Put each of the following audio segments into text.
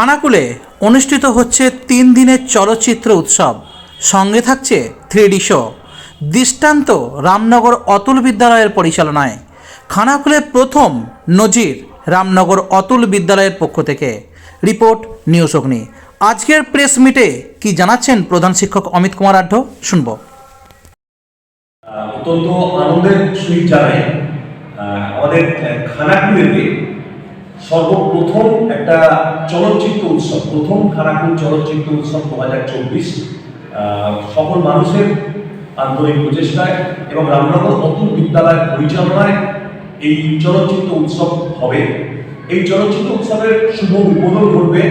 খানাকুলে অনুষ্ঠিত হচ্ছে তিন দিনের চলচ্চিত্র উৎসব। সঙ্গে থাকছে থ্রিডি শো। দৃষ্টান্ত রামনগর অতুল বিদ্যালয়ের পরিচালনায়। খানাকুলে প্রথম নজির রামনগর অতুল বিদ্যালয়ের পক্ষ থেকে। রিপোর্ট, নিউজ অগ্নি। আজকের প্রেস মিটে কি জানাচ্ছেন প্রধান শিক্ষক অমিত কুমার আঢ্য শুনব। অত্যন্ত আনন্দের সহিত জানাই আমাদের খানাকুলেতে সর্বপ্রথম একটা চলচ্চিত্র উৎসব, প্রথম খানাকুল চলচ্চিত্র উৎসব দু হাজার চব্বিশ সকল মানুষের আন্তরিক প্রচেষ্টায় এবং রামনগর নতুন বিদ্যালয় পরিচালনায় এই চলচ্চিত্র উৎসব হবে। এই চলচ্চিত্র উৎসবের শুভ উদ্বোধন ঘটবে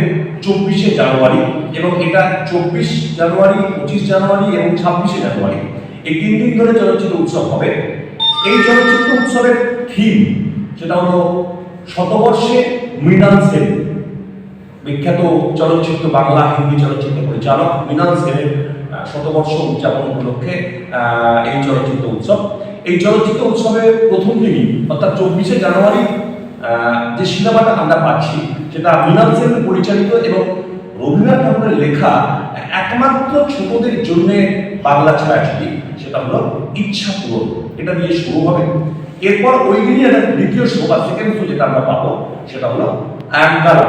চব্বিশে জানুয়ারি এবং এটা চব্বিশ জানুয়ারি, পঁচিশ জানুয়ারি এবং ছাব্বিশে জানুয়ারি। এই তিন দিন ধরে চলচ্চিত্র উৎসব হবে। এই চলচ্চিত্র উৎসবের থিম সেটা হলো শতবর্ষে মৃণাল সেন, বিখ্যাত চলচ্চিত্র, বাংলা হিন্দি চলচ্চিত্র পরিচালক মৃণাল সেনের শতবর্ষ উদযাপন উপলক্ষে এই চলচ্চিত্র উৎসব। এই চলচ্চিত্র উৎসবের প্রথম দিনই, অর্থাৎ চব্বিশে জানুয়ারি যে সিনেমাটা আমরা পাচ্ছি, সেটা মৃণাল সেন পরিচালিত এবং রবীন্দ্রনাথ ঠাকুরের লেখা একমাত্র ছোটদের জন্য বাংলা ছাড়া ছায়াছবি সেটা হলো ইচ্ছা পূরণ। এটা দিয়ে শুরু হবে। এরপর ওই দিনই একটা দ্বিতীয় শো সেকেন্ড শো যেটা আমরা পাবো সেটা হলো অ্যাঙ্কারা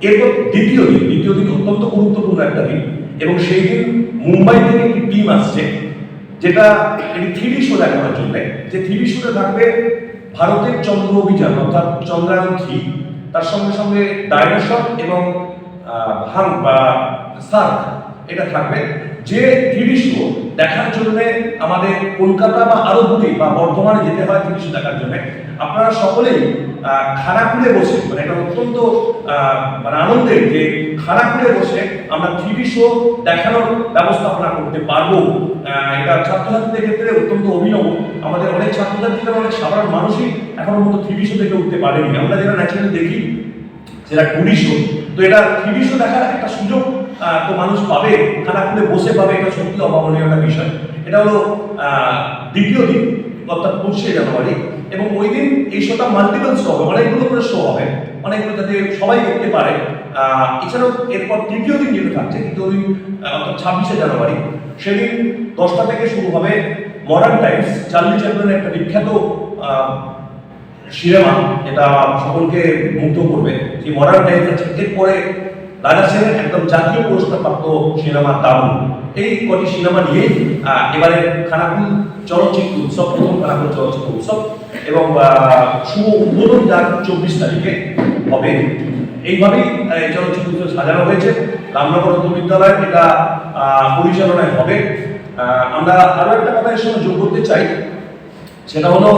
এরপর দ্বিতীয় দিন দ্বিতীয় দিন অত্যন্ত গুরুত্বপূর্ণ একটা দিন এবং সেই দিন মুম্বাই থেকে একটি টিম আসছে যেটা একটি থ্রি শো দেখানোর জন্য। যে থ্রি শোতে থাকবে ভারতের চন্দ্র অভিযান অর্থাৎ চন্দ্রায়ন থ্রি তার সঙ্গে সঙ্গে ডাইনোসর এবং আহ, ভাং বা সার্ক এটা থাকবে। যে টিভি শো দেখার জন্য আমাদের কলকাতা বা আরও দূরে বা বর্ধমানে যেতে হয় টিভি শো দেখার জন্য, আপনারা সকলেই খানাকুলে বসে মানে এটা অত্যন্ত মানে আনন্দের যে খানাকুলে বসে আমরা টিভি শো দেখানোর ব্যবস্থা ব্যবস্থাপনা করতে পারব। এটা ছাত্রছাত্রীদের ক্ষেত্রে অত্যন্ত অভিনব। আমাদের অনেক ছাত্রছাত্রীরা অনেক সাধারণ মানুষই এখনও মতো টিভি শো দেখে উঠতে পারেনি। আমরা যেটা ন্যাচারালি দেখি, সেটা টুডি শো তো এটা টিভি শো দেখার একটা সুযোগ তো মানুষ পাবে খানাকুলে বসে পাবে, এটা সত্যি অভাবনীয় একটা বিষয়। এটা হলো দ্বিতীয় দিন, অর্থাৎ পঁচিশে জানুয়ারি। এবং ওই দিন এই শোটা মাল্টিপল শো হবে, অনেকগুলো করে শো হবে, অনেকগুলো যাতে সবাই দেখতে পারে। এছাড়াও এরপর তৃতীয় দিন যেটা থাকছে, তৃতীয় দিন অর্থাৎ ছাব্বিশে জানুয়ারি, সেদিন দশটা থেকে শুরু হবে মডার্ন টাইমস চার্লি চ্যাপলিনের একটা বিখ্যাত সিনেমা, যেটা সকলকে মুগ্ধ করবে। সেই মডার্ন টাইমস এরপরে রাজা সেনের একদম জাতীয় পুরস্কার প্রাপ্ত সিনেমা দারুণ। এই কটি সিনেমা নিয়ে এবারে খানাকুল চলচ্চিত্র উৎসব, প্রথম খানাকুল চলচ্চিত্র উৎসব এবং শুভ উদ্বোধন যার চব্বিশ তারিখে হবে। এইভাবেই এই চলচ্চিত্র উৎসব সাজানো হয়েছে। রামনগর বিদ্যালয় এটা পরিচালনায় হবে। আমরা আরও একটা কথা এর সঙ্গে যোগ করতে চাই। সেটা হলো,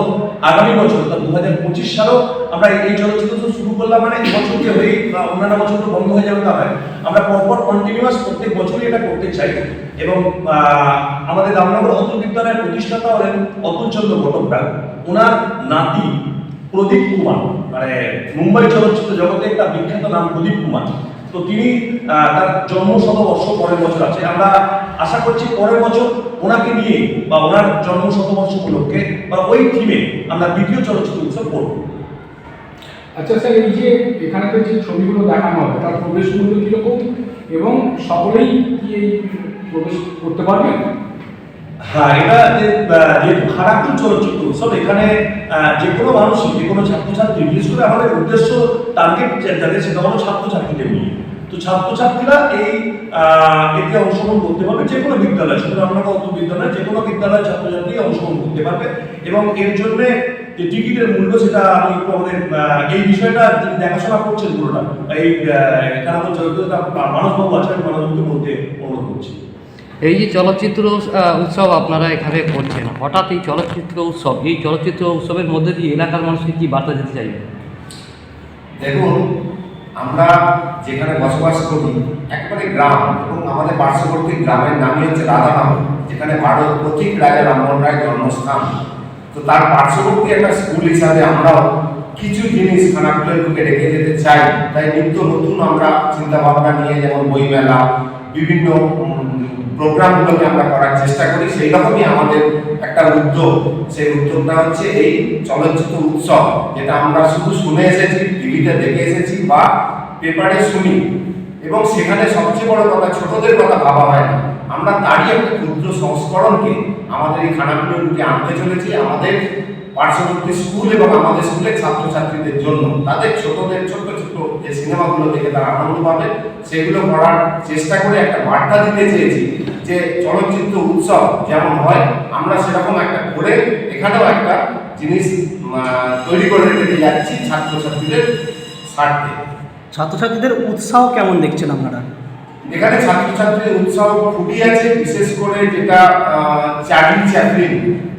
আগামী বছর অর্থাৎ দু হাজার পঁচিশ সালেও আমরা এই চলচ্চিত্র করলাম মানে বছরকে হয়ে অন্যান্য বছর তো বন্ধ হয়ে যাবে তা নয়। আমরা পরপর কন্টিনিউয়াস প্রত্যেক বছরই এটা করতে চাই। এবং আমাদের রামনগর অতুল বিদ্যালয়ের প্রতিষ্ঠাতা হলেন অতুল চন্দ্র ঘটকরা ওনার নাতি প্রদীপ কুমার মানে মুম্বাই চলচ্চিত্র জগতে একটা বিখ্যাত নাম প্রদীপ কুমার। তো তিনি তার জন্ম শতবর্ষ পরের বছর আছে। আমরা আশা করছি পরের বছর ওনাকে নিয়ে বা ওনার জন্ম শতবর্ষ উপলক্ষে বা ওই থিমে আমরা দ্বিতীয় চলচ্চিত্র উৎসব করব। আচ্ছা স্যার, এই যে এখানে যে ছবিগুলো দেখানো হবে তার প্রবেশ মূল্য কীরকম এবং সকলেই কি এই প্রবেশ করতে পারবেন হ্যাঁ এটা যেহেতু খারাপুর চলচ্চিত্র উৎসব এখানে যে কোনো মানুষ যে কোনো ছাত্রছাত্রী, বিশেষ করে আমাদের উদ্দেশ্য টার্গেট যাদের সেটা হলো ছাত্রছাত্রীদের নিয়ে। তো ছাত্রছাত্রীরা এই এতে অংশগ্রহণ করতে পারবে, যে কোনো বিদ্যালয়, শুধু আমরা অত বিদ্যালয়, যে কোনো বিদ্যালয়ের ছাত্রছাত্রী অংশগ্রহণ করতে পারবে এবং এর জন্য যে টিকিটের মূল্য সেটা আমি একটু আমাদের এই বিষয়টা যিনি দেখাশোনা করছেন পুরোটা। এই খারাপুর চলচ্চিত্রটা মানসবাবু আছেন আমি মানসবাবুকে বলতে অনুরোধ করছি। এই যে চলচ্চিত্র উৎসব আপনারা এখানে করছেন হঠাৎ এই চলচ্চিত্র উৎসব এই চলচ্চিত্র উৎসবের মধ্যে দিয়ে এলাকার মানুষকে কি বার্তা দিতে চাইবেন? দেখুন আমরা যেখানে বসবাস করি একবারে গ্রাম এবং আমাদের পার্শ্ববর্তী গ্রামের নামই হচ্ছে রাধারাম যেখানে ভারত পথিক রাজা রামমোহন রায়ের জন্মস্থান। তো তার পার্শ্ববর্তী একটা স্কুল হিসাবে আমরাও কিছু জিনিস খানাকুলের বুকে রেখে যেতে চাই। তাই নিত্য নতুন আমরা চিন্তা ভাবনা নিয়ে যেমন বইমেলা, বিভিন্ন প্রোগ্রামগুলোকে আমরা করার চেষ্টা করি, সেই রকমই আমাদের একটা উদ্যোগ। সেই উদ্যোগটা হচ্ছে এই চলচ্চিত্র উৎসব, যেটা আমরা শুধু শুনে এসেছি, টিভিতে দেখে এসেছি বা পেপারে শুনি। এবং সেখানে সবচেয়ে বড় কথা, ছোটদের কথা ভাবা হয় না। আমরা তারই একটা ক্ষুদ্র সংস্করণকে আমাদের এই খানাগুলোর রূপে আনতে চলেছি, আমাদের পার্শ্ববর্তী স্কুল এবং আমাদের স্কুলের ছাত্রছাত্রীদের জন্য। তাদের ছোটদের ছোট ছোট যে সিনেমাগুলো দেখে তারা আনন্দ পাবে, সেগুলো করার চেষ্টা করে একটা বার্তা দিতে চেয়েছি যে চলচ্চিত্র উৎসব যেমন হয়, আমরা সেরকম একটা করে এখানেও একটা জিনিস তৈরি করে রেখে যাচ্ছি ছাত্রছাত্রীদের স্বার্থে। ছাত্রছাত্রীদের উৎসাহ কেমন দেখছেন আপনারা? এখানে ছাত্রছাত্রীদের উৎসাহ খুবই আছে, বিশেষ করে যেটা চার্লি চ্যাপলিন।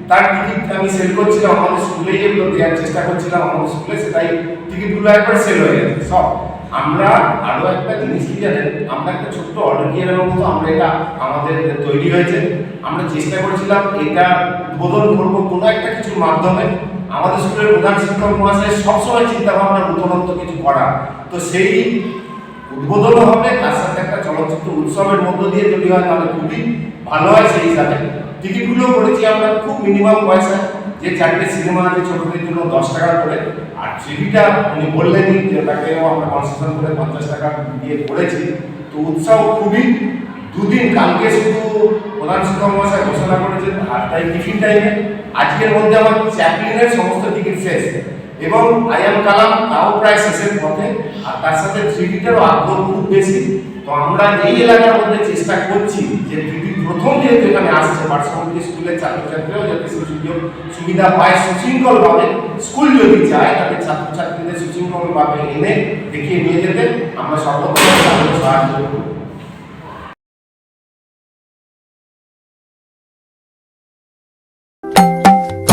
তার টিকিট আমি সেল করছিলাম আমাদের স্কুলে এগুলো দেওয়ার চেষ্টা করছিলাম আমাদের স্কুলে সেটাই টিকিটগুলো একবার সেল হয়ে গেছে। সব, আমরা আরও একটা জিনিস কি জানেন? আমরা একটা ছোট্ট অডিটোরিয়ামের মতো আমরা এটা আমাদের তৈরি হয়েছে। আমরা চেষ্টা করেছিলাম এটা উদ্বোধন করব কোনো একটা কিছুর মাধ্যমে। আমাদের স্কুলের প্রধান শিক্ষক মহাশয় সবসময় চিন্তা ভাবনা নতুনত্ব কিছু করা। তো সেই উদ্বোধনও হবে, তার সাথে একটা চলচ্চিত্র উৎসবের মধ্য দিয়ে যদি হয় তাহলে খুবই ভালো হয় সেই হিসাবে। টিকিটগুলো করেছি আমরা খুব মিনিমাম পয়সা, যে চারটে সিনেমা আছে ছোটদের জন্য দশ টাকা করে। আর টিভিটা উনি বললেনই যে ওটাকেও আমরা কনসেশন করে পঞ্চাশ টাকা দিয়ে করেছি। তো উৎসাহ খুবই দুদিন, কালকে শুধু প্রধান শিক্ষক মহাশয় ঘোষণা করেছেন, আর তাই টিফিন টাইমে আজকের মধ্যে আমার চ্যাপলিনের সমস্ত টিকিট শেষ। এবং আইএম কালাম তাও প্রায় শেষের পথে। আর তার সাথে থ্রিডিটারও আগ্রহ খুব বেশি। তো আমরা এই এলাকার মধ্যে চেষ্টা করছি যে থ্রিডি প্রথম যেহেতু এখানে আসছে, পার্শ্ববর্তী স্কুলের ছাত্রছাত্রীরাও যাতে সুযোগ, সুবিধা পায়, সুশৃঙ্খলভাবে স্কুল যদি চায় তাদের ছাত্রছাত্রীদের সুশৃঙ্খলভাবে এনে দেখিয়ে নিয়ে যেতে আমরা সর্বত্র সাহায্য করব।